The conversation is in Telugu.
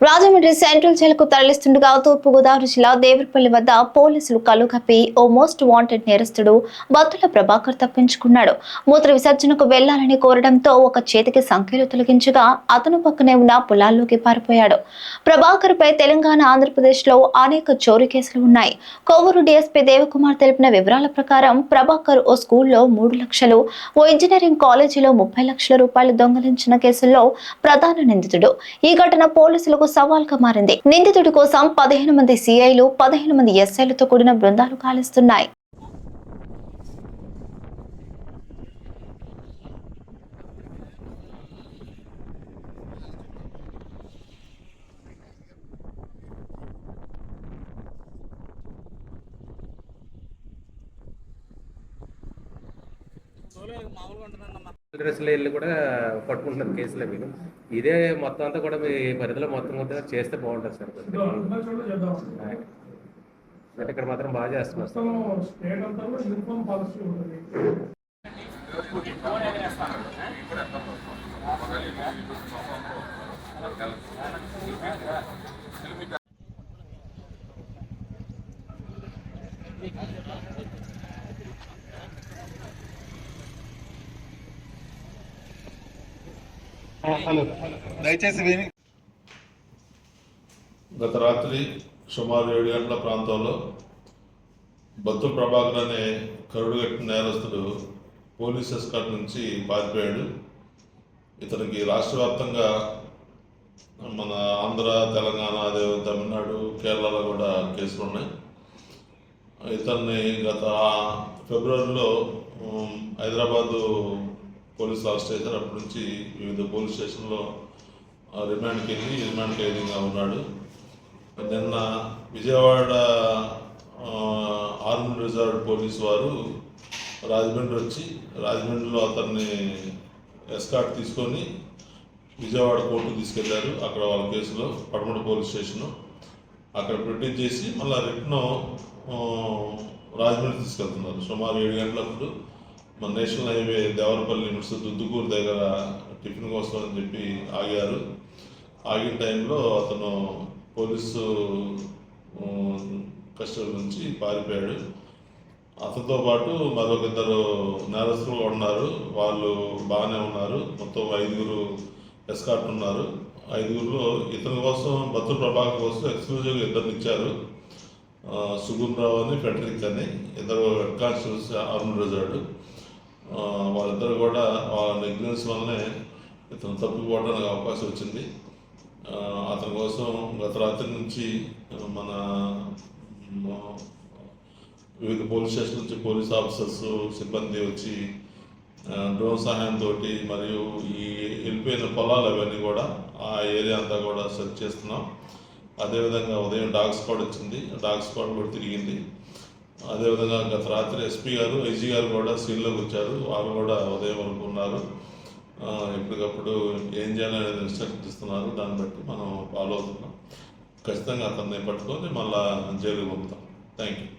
రాజమండ్రి సెంట్రల్ జైలుకు తరలిస్తుండగా తూర్పు గోదావరి జిల్లా దేవరపల్లి వద్ద పోలీసులు కళ్ళు కప్పి ఓ మోస్ట్ వాంటెడ్ నేరస్తుడు బత్తుల ప్రభాకర్ తప్పించుకున్నాడు. మూత్ర విసర్జనకు వెళ్ళాలని కోరడంతో ఒక చేతికి సంఖ్యలు తొలగించగా అతను పక్కనే ఉన్న పొలాల్లోకి పారిపోయాడు. ప్రభాకర్ పై తెలంగాణ ఆంధ్రప్రదేశ్లో అనేక చోరీ కేసులు ఉన్నాయి. కొవ్వూరు డీఎస్పీ దేవకుమార్ తెలిపిన వివరాల ప్రకారం ప్రభాకర్ ఓ స్కూల్లో మూడు లక్షలు ఓ ఇంజనీరింగ్ కాలేజీలో ముప్పై లక్షల రూపాయలు దొంగలించిన కేసుల్లో ప్రధాన నిందితుడు. ఈ ఘటన పోలీసులకు సవాల్గా మారింది. నిందితుడి కోసం పదిహేను మంది సిఐలు పదిహేను మంది ఎస్ఐలతో కూడిన బృందాలు కాలిస్తున్నాయి. డ్రెస్సులు వెళ్ళి కూడా పట్టుకుంటున్నారు కేసులు మీరు ఇదే మొత్తం అంతా కూడా మీ పరిధిలో మొత్తం కూడా చేస్తే బాగుంటుంది సార్. అంటే ఇక్కడ మాత్రం బాగా చేస్తున్నారు. సార్ దయచేసి విని. గత రాత్రి సుమారు ఏడు గంటల ప్రాంతంలో బత్తుల ప్రభాకర్ అనే కరుడుగట్టిన నేరస్తుడు పోలీస్ ఎస్కాట్ నుంచి పారిపోయాడు. ఇతనికి రాష్ట్ర వ్యాప్తంగా మన ఆంధ్ర తెలంగాణ అదే తమిళనాడు కేరళలో కూడా కేసులు ఉన్నాయి. ఇతన్ని గత ఫిబ్రవరిలో హైదరాబాదు పోలీస్ అరెస్ట్ చేశారు అప్పటి నుంచి వివిధ పోలీస్ స్టేషన్లో రిమాండ్కి వెళ్ళి రిమాండ్ ఖైదీగా ఉన్నాడు. నిన్న విజయవాడ ఆ, ఆర్మీ రిజర్వ్ పోలీస్ వారు రాజమండ్రి వచ్చి రాజమండ్రిలో అతన్ని ఎస్కాట్ తీసుకొని విజయవాడ కోర్టు తీసుకెళ్ళారు. అక్కడ వాళ్ళ కేసులో పడమట పోలీస్ స్టేషను. అక్కడ ప్రొడ్యూస్ చేసి మళ్ళీ రిటర్న్ రాజమండ్రి తీసుకెళ్తున్నారు. సుమారు ఏడు గంటలప్పుడు మన national highway Devarapalli limits Duddukuru దగ్గర టిఫిన్ కోసం అని చెప్పి ఆగారు. ఆగిన టైంలో అతను పోలీసు కస్టడీ నుంచి పారిపోయాడు. అతనితో పాటు మరొక ఇద్దరు నేరస్తులు ఉన్నారు. వాళ్ళు బాగానే ఉన్నారు. మొత్తం ఐదుగురు ఎస్కాట్ ఉన్నారు. ఐదుగురులో ఇతని కోసం భక్తుల ప్రభాకర్ కోసం ఎక్స్క్లూజివ్గా ఇద్దరిని ఇచ్చారు. సుగుణరావు అని ఫెడరిక్ అని. ఇద్దరు హెడ్ కానిస్టేబుల్స్ అరుణ్ రిజర్వ్ వాళ్ళిద్దరు కూడా వాళ్ళ నెగ్లెన్స్ వల్లనే ఇతను తప్పిపోవడానికి అవకాశం వచ్చింది. అతని కోసం గత రాత్రి నుంచి మన వివిధ పోలీస్ స్టేషన్ నుంచి పోలీస్ ఆఫీసర్స్ సిబ్బంది వచ్చి డ్రోన్ సహాయంతో మరియు ఈ వెళ్ళిపోయిన పొలాలు అవన్నీ కూడా ఆ ఏరియా అంతా కూడా సెర్చ్ చేస్తున్నాం. అదేవిధంగా ఉదయం డాగ్ స్క్వాడ్ వచ్చింది. డాగ్ స్క్వాడ్ కూడా తిరిగింది. అదేవిధంగా గత రాత్రి ఎస్పీ గారు ఐజీ గారు కూడా సీల్లోకి వచ్చారు. వాళ్ళు కూడా ఉదయం వరకు ఉన్నారు. ఎప్పటికప్పుడు ఏం చేయాలనేది ఇన్స్ట్రక్షన్ ఇస్తున్నారు దాన్ని బట్టి మనం ఫాలో అవుతున్నాం. ఖచ్చితంగా అతన్ని పట్టుకొని మళ్ళా జైలుకి పంపుతాం. Thank you